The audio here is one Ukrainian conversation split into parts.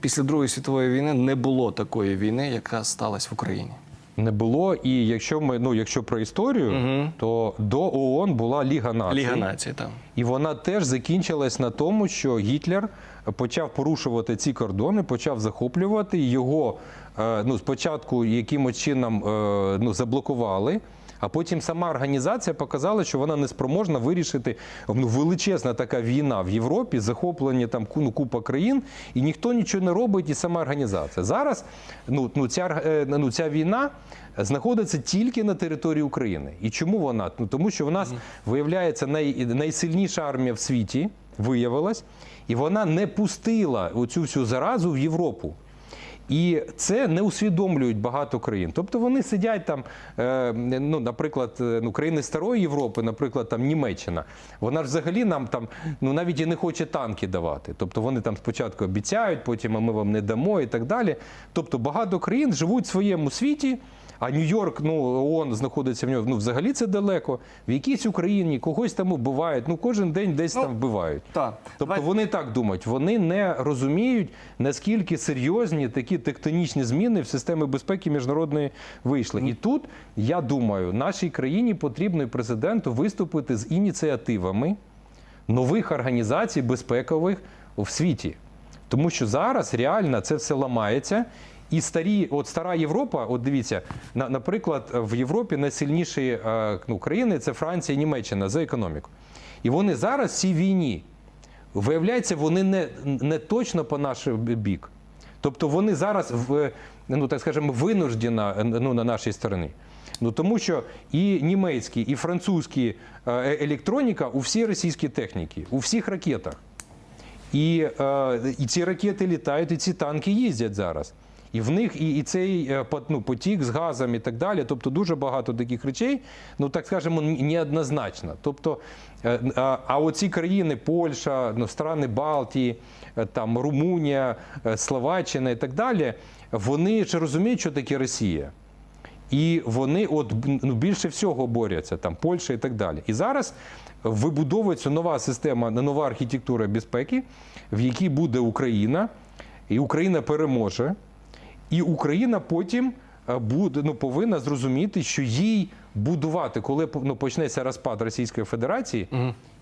після Другої світової війни не було такої війни, яка сталася в Україні. Не було. І якщо ми ну якщо про історію, Мгм. то до ООН була Ліга націй. Ліга націй там. І вона теж закінчилась на тому, що Гітлер почав порушувати ці кордони, почав захоплювати його. е, Ну, спочатку якимось чином е, ну, заблокували. А потім сама організація показала, що вона не спроможна вирішити ну, величезна така війна в Європі, захоплення там ну, купа країн, і ніхто нічого не робить, і сама організація. Зараз ну, ну, ця, е, ну, ця війна знаходиться тільки на території України. І чому вона? Ну тому що в нас виявляється най, найсильніша армія в світі, виявилась, і вона не пустила оцю всю заразу в Європу. І це не усвідомлюють багато країн. Тобто вони сидять там, е, ну, наприклад, е, ну, країни старої Європи, наприклад, там Німеччина, вона ж взагалі нам там ну навіть і не хоче танки давати. Тобто вони там спочатку обіцяють, потім а ми вам не дамо і так далі. Тобто багато країн живуть в своєму світі. А Нью-Йорк, ну ООН знаходиться в нього. Ну взагалі це далеко. В якійсь Україні когось там вбивають. Ну кожен день десь там вбивають. Так. Тобто вони так думають, вони не розуміють, наскільки серйозні такі тектонічні зміни в системі безпеки міжнародної вийшли. І тут я думаю, нашій країні потрібно і президенту виступити з ініціативами нових організацій безпекових в світі. Тому що зараз реально це все ламається. І старі, от стара Європа, от дивіться, на, наприклад, в Європі найсильніші е, ну, країни це Франція і Німеччина за економіку. І вони зараз в цій війні. Виявляється, вони не, не точно по наш бік. Тобто вони зараз в ну так скажемо винуждена ну, на нашій стороні. Ну тому що і німецькі, і французькі е, електроніка у всій російській техніці, у всіх ракетах. І, е, і ці ракети літають, і ці танки їздять зараз. І в них і, і цей е, ну, потік з газом і так далі. Тобто дуже багато таких речей, ну так скажемо, неоднозначно. Тобто, е, а, а оці країни, Польща, ну, страни Балтії, е, там Румунія, Словаччина і так далі, вони ж розуміють, що таке Росія. І вони от ну, більше всього борються, там Польща і так далі. І зараз вибудовується нова система, нова архітектура безпеки, в якій буде Україна, і Україна переможе. І Україна потім е, буде ну, повинна зрозуміти, що їй будувати, коли ну, почнеться розпад Російської Федерації,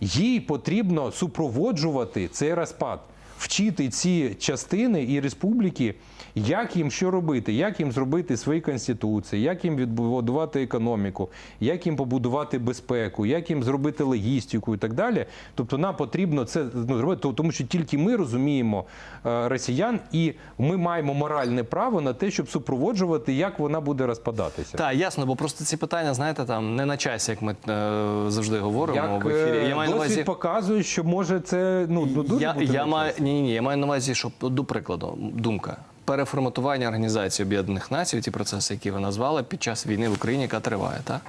їй потрібно супроводжувати цей розпад, вчити ці частини і республіки, як їм що робити, як їм зробити свої конституції, як їм відбудувати економіку, як їм побудувати безпеку, як їм зробити логістику і так далі. Тобто нам потрібно це ну, зробити, тому що тільки ми розуміємо е, росіян, і ми маємо моральне право на те, щоб супроводжувати, як вона буде розпадатися. Так, ясно, бо просто ці питання, знаєте, там не на часі, як ми е, завжди говоримо в ефірі. е, Я маю на увазі. показує, що може це ну, дуже Я, я маю часі. Ні, ні, я маю на увазі, що до прикладу, думка. Переформатування Організації Об'єднаних Націй, ті процеси, які ви назвали, під час війни в Україні, яка триває, так?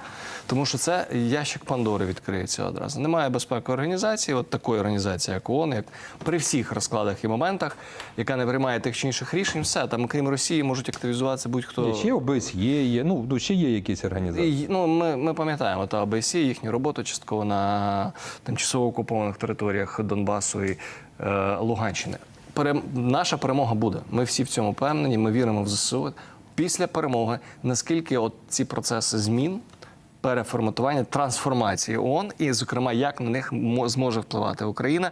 Тому що це ящик Пандори відкриється одразу. Немає безпеки організації, от такої організації, як ООН, як при всіх розкладах і моментах, яка не приймає тих чи інших рішень, все там, крім Росії, можуть активізуватися будь-хто. Ще ОБСЄ є, ну, ну ще є якісь організації. І, Ну, ми, ми пам'ятаємо та ОБСЄ, їхню роботу частково на тимчасово окупованих територіях Донбасу і е, Луганщини. Пере, наша перемога буде. Ми всі в цьому впевнені, ми віримо в ЗСУ. Після перемоги, наскільки от ці процеси змін, переформатування, трансформації ООН, і, зокрема, як на них мо- зможе впливати Україна,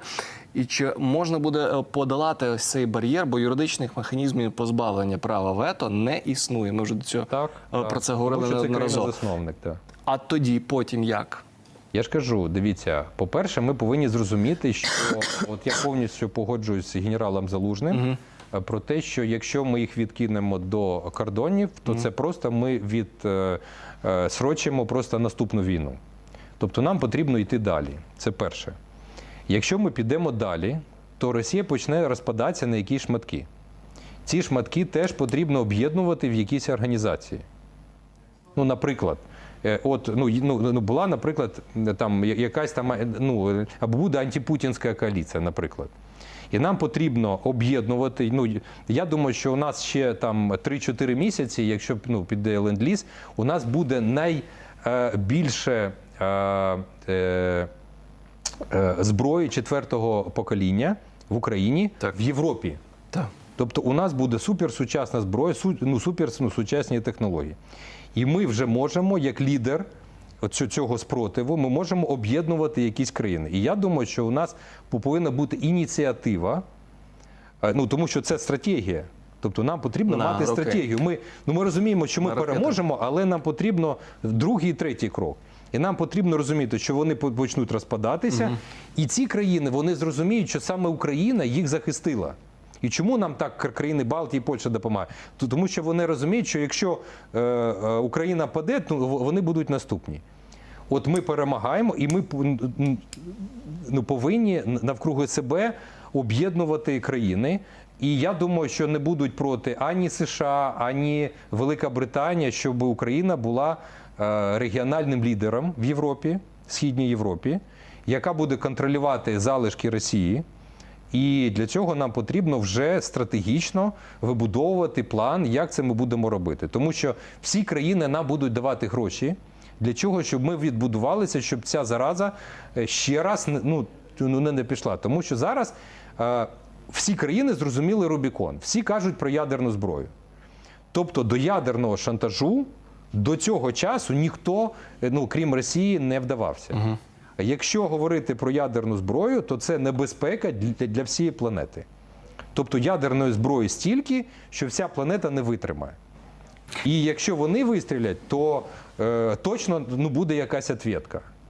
і чи можна буде е, подолати ось цей бар'єр, бо юридичних механізмів позбавлення права вето не існує. Ми вже до цього Так, е, так. про це говорили неодноразово. країна-засновник, так. А тоді потім як? Я ж кажу, дивіться, по-перше, ми повинні зрозуміти, що от я повністю погоджуюсь з генералом Залужним е, про те, що якщо ми їх відкинемо до кордонів, то це просто ми від е, е, просто наступну війну. Тобто нам потрібно йти далі. Це перше. Якщо ми підемо далі, то Росія почне розпадатися на якісь шматки. Ці шматки теж потрібно об'єднувати в якісь організації. Ну, наприклад, от ну, ну, ну була, наприклад, там якась там е, ну е, або буде антипутінська коаліція, наприклад. І нам потрібно об'єднувати. Ну я думаю, що у нас ще там 3-4 місяці, якщо ну, піде ленд-ліз, у нас буде найбільше е, е, е, зброї четвертого покоління в Україні Так. в Європі. Так. Тобто у нас буде суперсучасна зброя, ну, супер ну, технології. І ми вже можемо, як лідер цього спротиву, ми можемо об'єднувати якісь країни. І я думаю, що у нас повинна бути ініціатива, е, ну тому що це стратегія. Тобто нам потрібно На мати роки. стратегію. Ми, ну, ми розуміємо, що ми На переможемо, але нам потрібно другий і третій крок. І нам потрібно розуміти, що вони по- почнуть розпадатися, і ці країни вони зрозуміють, що саме Україна їх захистила. І чому нам так країни Балтії і Польща допомагають? То- Тому що вони розуміють, що якщо е, е, Україна паде, то вони будуть наступні. От ми перемагаємо, і ми ну, повинні навкруги себе об'єднувати країни. І я думаю, що не будуть проти ані США, ані Велика Британія, щоб Україна була е, регіональним лідером в Європі, Східній Європі, яка буде контролювати залишки Росії. І для цього нам потрібно вже стратегічно вибудовувати план, як це ми будемо робити. Тому що всі країни нам будуть давати гроші для чого, щоб ми відбудувалися, щоб ця зараза е, ще раз ну, ну, не, не пішла. Тому що зараз е, всі країни зрозуміли Рубікон, всі кажуть про ядерну зброю. Тобто до ядерного шантажу до цього часу ніхто, е, ну крім Росії, не вдавався. Якщо говорити про ядерну зброю, то це небезпека для, всієї планети. Тобто ядерної зброї стільки, що вся планета не витримає. І якщо вони вистрілять, то е, точно ну, буде якась відповідка.